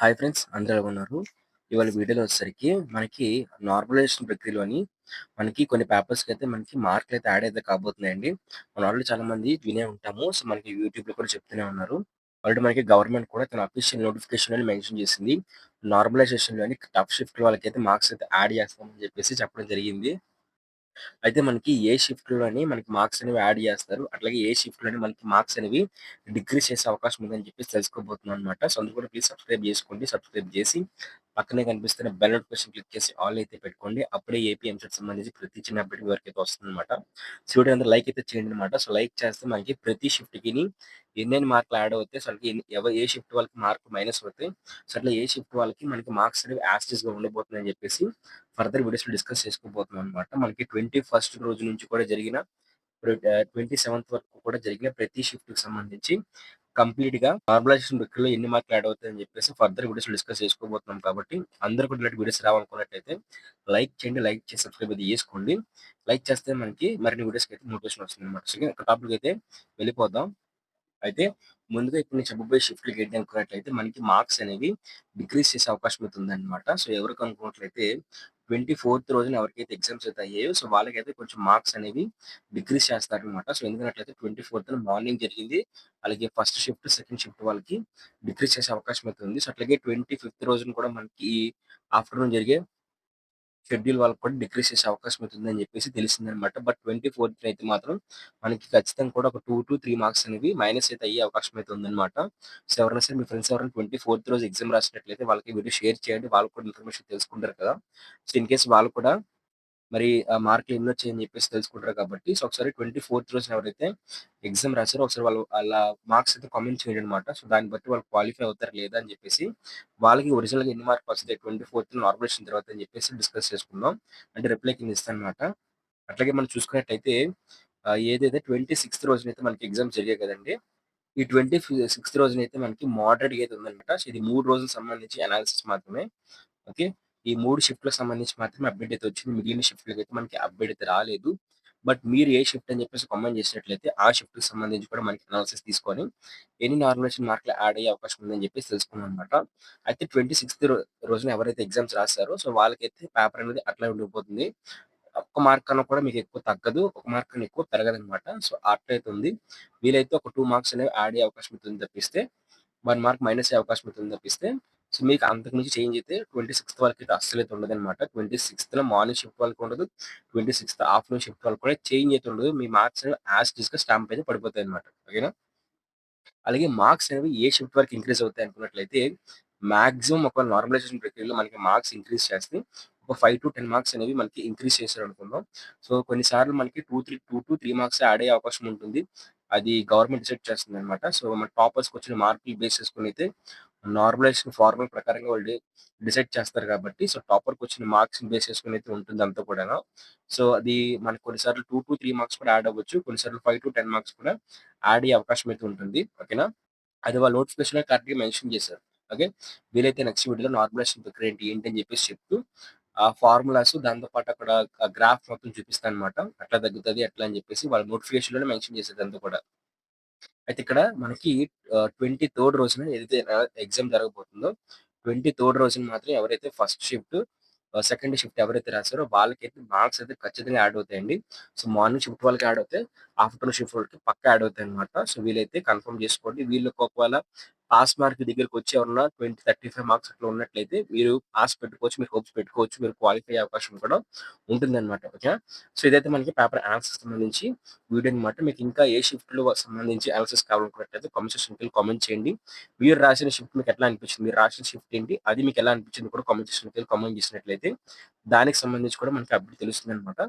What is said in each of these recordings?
Hi friends అందరూ ఎలా ఉన్నారు? ఇవాళ వీడియోలో వచ్చేసరికి మనకి నార్మలైజేషన్ ప్రక్రియలోని మనకి కొన్ని పేపర్స్కి అయితే మనకి మార్కులు అయితే యాడ్ అయితే కాబోతున్నాయండి. మనం ఆల్రెడీ చాలా మంది వినే ఉంటాము. సో మనకి యూట్యూబ్లో కూడా చెప్తూనే ఉన్నారు. ఆల్రెడీ మనకి గవర్నమెంట్ కూడా తన అఫీషియల్ నోటిఫికేషన్ అని మెన్షన్ చేసింది. నార్మలైజేషన్లోని టఫ్ షిఫ్ట్ వాళ్ళకి అయితే మార్క్స్ అయితే యాడ్ చేస్తామని చెప్పేసి చెప్పడం జరిగింది. అయితే మనకి ఏ షిఫ్ట్‌లోని మనకి మార్క్స్ అనేవి యాడ్ చేస్తారు. అట్లాగే ఏ షిఫ్ట్‌లోని మనకి మార్క్స్ అనేవి డిక్రీజ్ చేసే అవకాశం ఉందని చెప్పి తెలుసుకోబోతున్నాం అనమాట. సో, అందుకు కూడా ప్లీజ్ సబ్స్క్రైబ్ చేసుకోండి. సబ్స్క్రైబ్ చేసి పక్కనే కనిపిస్తున్న బెల్ నోటిఫికేషన్ క్లిక్ చేసి ఆల్ అయితే పెట్టుకోండి. అప్పుడే ఏపీ ఎంసెట్ సంబంధించి ప్రతి చిన్న అప్డేట్ వరకు అయితే వస్తుందన్నమాట. సో, వీడియో అందరూ లైక్ అయితే చేయండి అనమాట. సో, లైక్ చేస్తే మనకి ప్రతి షిఫ్ట్కి ఎన్నెన్ని మార్కులు యాడ్ అవుతాయి. సో, ఎవరు ఏ షిఫ్ట్ వాళ్ళకి మార్క్ మైనస్ అవుతాయి. సో, అట్లా ఏ షిఫ్ట్ వాళ్ళకి మనకి మార్క్స్ అనేవి యాజ్ ఉండబోతుందని చెప్పేసి ఫర్దర్ వీడియోస్‌లో డిస్కస్ చేసుకోబోతున్నాం అనమాట. మనకి 21 రోజు నుంచి కూడా జరిగిన ట్వంటీ సెవెంత్ వరకు కూడా జరిగిన ప్రతి షిఫ్ట్‌కి సంబంధించి కంప్లీట్గా నార్మలైజేషన్ ప్రక్రియలో ఎన్ని మార్కులు యాడ్ అవుతాయని చెప్పేసి ఫర్దర్ వీడియోస్ డిస్కస్ చేసుకోబోతున్నాం కాబట్టి అందరూ కూడా ఇలాంటి వీడియోస్ రావాలనుకున్నట్టయితే లైక్ చేయండి. లైక్ చేసి సబ్స్క్రైబ్ అయితే చేసుకోండి. లైక్ చేస్తే మనకి మరిన్ని వీడియోస్‌కి అయితే మోటివేషన్ వస్తుందన్నమాట. సో, ఇక టాపిక్‌కి అయితే వెళ్ళిపోదాం. అయితే ముందుగా ఇప్పుడు నేను చెప్పబోయే షిఫ్ట్లు ఏంటి అనుకున్నట్లయితే మనకి మార్క్స్ అనేవి డిక్రీజ్ చేసే అవకాశం అవుతుంది అనమాట సో, ఎవరికి అనుకున్నట్లయితే 24థ్ రోజున ఎవరికైతే ఎగ్జామ్స్ అయితే అయ్యాయో సో, వాళ్ళకైతే కొంచెం మార్క్స్ అనేవి డిక్రీస్ చేస్తారనమాట. సో, ఎందుకంటే ట్వంటీ ఫోర్త్ మార్నింగ్ జరిగింది. అలాగే ఫస్ట్ షిఫ్ట్, సెకండ్ షిఫ్ట్ వాళ్ళకి డిక్రీస్ చేసే అవకాశం అయితే ఉంది. సో, అట్లాగే 25థ్ రోజున కూడా మనకి ఆఫ్టర్‌నూన్ జరిగే షెడ్యూల్ వాళ్ళకి కూడా డిక్రీస్ చేసే అవకాశం అవుతుందని చెప్పేసి తెలిసిందనమాట. బట్ 24థ్ అయితే మాత్రం మనకి ఖచ్చితంగా కూడా ఒక 2-3 మార్క్స్ అనేవి మైనస్ అయితే అయ్యే అవకాశం అయితే ఉందన్నమాట. సో, ఎవరైనా సరే మీ ఫ్రెండ్స్ ఎవరైనా 24థ్ రోజు ఎగ్జామ్ రాసినట్లయితే వాళ్ళకి వీడియో షేర్ చేయండి. వాళ్ళు కూడా ఇన్ఫర్మేషన్ తెలుసుకుంటారు కదా! సో, ఇన్ కేస్ వాళ్ళు కూడా మరి ఆ మార్కులు ఎన్నొచ్చాయని చెప్పేసి తెలుసుకుంటారు కాబట్టి సో, ఒకసారి 24థ్ రోజున ఎవరైతే ఎగ్జామ్ రాశారో ఒకసారి వాళ్ళు వాళ్ళ మార్క్స్ అయితే కామెంట్ చేయండి అనమాట. సో, దాన్ని బట్టి వాళ్ళు క్వాలిఫై అవుతారు లేదా అని చెప్పేసి వాళ్ళకి ఒరిజినల్‌గా ఎన్ని మార్కులు వస్తాయి 24థ్ నార్మలైజేషన్ తర్వాత అని చెప్పేసి డిస్కస్ చేసుకుందాం. అంటే రిప్లై కింద ఇస్తానన్నమాట. అట్లాగే మనం చూసుకున్నట్టయితే ఏదైతే ట్వంటీ సిక్స్త్ రోజునైతే మనకి ఎగ్జామ్స్ జరిగాయి కదండి ఈ 26థ్ రోజునైతే మనకి మోడరేట్‌గా అయితే ఉందనమాట సో, ఇది మూడు రోజులకు సంబంధించి అనాలిసిస్ మాత్రమే. ఓకే. ఈ మూడు షిఫ్ట్‌లకు సంబంధించి మాత్రమే అప్డేట్ అయితే వచ్చింది. మిగిలిన షిఫ్ట్‌లకైతే మనకి అప్డేట్ అయితే రాలేదు. బట్ మీరు ఏ షిఫ్ట్ అని చెప్పేసి కామెంట్ చేసినట్లయితే ఆ షిఫ్ట్‌కి సంబంధించి కూడా మనకి అనాలిసిస్ తీసుకొని ఎన్ని నార్మలైజేషన్ మార్కులు యాడ్ అయ్యే అవకాశం ఉందని చెప్పేసి తెలుసుకున్నాం అనమాట. అయితే ట్వంటీ సిక్స్త్ రోజున ఎవరైతే ఎగ్జామ్స్ రాస్తారో సో, వాళ్ళకైతే పేపర్ అనేది అట్లా ఉండిపోతుంది. ఒక్క మార్క్ కన్నా కూడా మీకు ఎక్కువ తగ్గదు. ఒక మార్క్ కన్నా ఎక్కువ పెరగదనమాట. సో, అట్లయితే ఉంది. వీలైతే ఒక టూ మార్క్స్ అనేవి యాడ్ అయ్యే అవకాశం ఉంటుంది తప్పిస్తే వన్ మార్క్ మైనస్ అయ్యే అవకాశం ఉంటుంది తప్పిస్తే సో, మీకు అంతకుమించి చేంజ్ అయితే 26థ్ వరకైతే అస్సలైతే ఉండదనమాట. 26థ్‌న మార్నింగ్ షిఫ్ట్ వాళ్ళకి ఉండదు. 26థ్ ఆఫ్టర్‌నూన్ షిఫ్ట్ వాళ్ళకి కూడా చేంజ్ అయితే ఉండదు. మీ మార్క్స్ అనేవి యాజ్ డిస్గా స్టాంప్ అయితే పడిపోతాయన్నమాట. ఓకేనా? అలాగే మార్క్స్ అనేవి ఏ షిఫ్ట్ వరకు ఇంక్రీజ్ అవుతాయి అనుకున్నట్లయితే మాక్సిమం ఒక నార్మలైజేషన్ ప్రక్రియలో మనకి మార్క్స్ ఇంక్రీజ్ చేస్తే ఒక 5-10 మార్క్స్ అనేవి మనకి ఇంక్రీజ్ చేశారనుకుందాం. సో, కొన్నిసార్లు మనకి two three two to three marks add అయ్యే అవకాశం ఉంటుంది. అది గవర్నమెంట్ డిసైడ్ చేస్తుందనమాట. సో, మన టాపర్స్‌కి వచ్చిన మార్కులు బేస్ చేసుకుని అయితే నార్మలైజేషన్ ఫార్ములా ప్రకారంగా వాళ్ళు డిసైడ్ చేస్తారు కాబట్టి సో, టాపర్‌కి వచ్చిన మార్క్స్ బేస్ చేసుకుని అయితే ఉంటుంది అంతా కూడాను. సో, అది మనకు కొన్నిసార్లు 2-3 మార్క్స్ కూడా యాడ్ అవ్వచ్చు. కొన్నిసార్లు 5-10 మార్క్స్ కూడా యాడ్ అయ్యే అవకాశం అయితే ఉంటుంది. ఓకేనా? అది వాళ్ళ నోటిఫికేషన్‌లో కరెక్ట్‌గా మెన్షన్ చేశారు. ఓకే. వీలైతే నెక్స్ట్ వీడియోలో నార్మలైజేషన్ ప్రక్రియ ఏంటి, ఏంటి అని చెప్పేసి చెప్తూ ఆ ఫార్ములాస్ దాంతో పాటు అక్కడ గ్రాఫ్ మొత్తం చూపిస్తానన్నమాట. అట్లా తగ్గుతుంది అట్లా అని చెప్పేసి వాళ్ళ నోటిఫికేషన్‌లోనే మెన్షన్ చేశారు అంతా కూడా. అయితే ఇక్కడ మనకి ట్వంటీ థర్డ్ రోజున ఏదైతే ఎగ్జామ్ జరగబోతుందో 23ర్డ్ రోజున మాత్రం ఎవరైతే ఫస్ట్ షిఫ్ట్, సెకండ్ షిఫ్ట్ ఎవరైతే రాసారో వాళ్ళకైతే మార్క్స్ అయితే ఖచ్చితంగా యాడ్ అవుతాయండి. సో, మార్నింగ్ షిఫ్ట్ వాళ్ళకి యాడ్ అవుతాయి. ఆఫ్టర్‌నూన్ షిఫ్ట్ వాళ్ళకి పక్కా యాడ్ అవుతాయన్నమాట. సో, వీలైతే కన్ఫర్మ్ చేసుకోండి. వీళ్ళకి ఒకవేళ పాస్ మార్క్ దగ్గరికొచ్చి ఎవరన్నా 20, 35 మార్క్స్ అట్లా ఉన్నట్లయితే మీరు పాస్ పెట్టుకోవచ్చు. మీరు హోప్స్ పెట్టుకోవచ్చు. మీరు క్వాలిఫై అయ్యే అవకాశం కూడా ఉంటుందన్నమాట. ఓకే సో, ఇదైతే మనకి పేపర్ అనాలిసిస్ సంబంధించి వీడియో అనమాట. మీకు ఇంకా ఏ షిఫ్ట్‌లో సంబంధించి అనాలిసిస్ కావాలనుకున్నట్లయితే కామెంట్ సెక్షన్‌కెళ్ళి కామెంట్ చేయండి. మీరు రాసిన షిఫ్ట్ మీకు ఎట్లా అనిపించింది? మీరు రాసిన షిఫ్ట్ ఏంటి? అది మీకు ఎలా అనిపించింది కూడా కామెంట్ సెక్షన్‌కెళ్ళి కామెంట్ చేసినట్లయితే దానికి సంబంధించి కూడా మనకి అప్డేట్ తెలుస్తుందనమాట.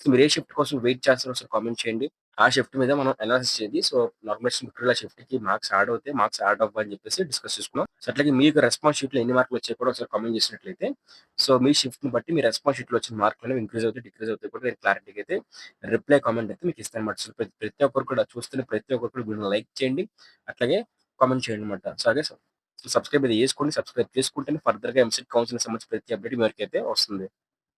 సో, మీరు ఏ షిఫ్ట్ కోసం వెయిట్ చేస్తారో ఒకసారి కామెంట్ చేయండి. ఆ షిఫ్ట్ మీద మనం అనాలిసిస్ చేసి సో, నార్మలైజేషన్ షిఫ్ట్ షిఫ్ట్‌కి మార్క్స్ యాడ్ అవుతాయి. మార్క్స్ యాడ్ అవ్వ అని చెప్పేసి డిస్కస్ చేసుకున్నాం సో, అట్లాగే మీకు రెస్పాన్స్ షీట్‌లో ఎన్ని మార్కులు వచ్చాయి కూడా ఒకసారి కామెంట్ చేసినట్లయితే సో, మీ షిఫ్ట్‌ని బట్టి మీ రెస్పాన్స్ షీట్‌లో వచ్చిన మార్కులు అనేవి ఇంక్రీజ్ అవుతాయి, డిక్రీజ్ అవుతాయి కూడా నేను క్లారిటీగా అయితే రిప్లై కామెంట్ అయితే మీకు ఇస్తానన్నమాట. సో, ప్రతి ప్రతి ఒక్కరు కూడా చూస్తున్న ప్రతి ఒక్కరు కూడా వీడియోని లైక్ చేయండి. అట్లాగే కామెంట్ చేయండి అనమాట సో, అదే సబ్స్క్రైబ్ అయితే చేసుకోండి. సబ్స్క్రైబ్ చేసుకుంటేనే ఫర్దర్‌గా ఎంసెట్ కౌన్సిల్ సంబంధించి ప్రతి అప్డేట్ మీ అయితే వస్తుంది.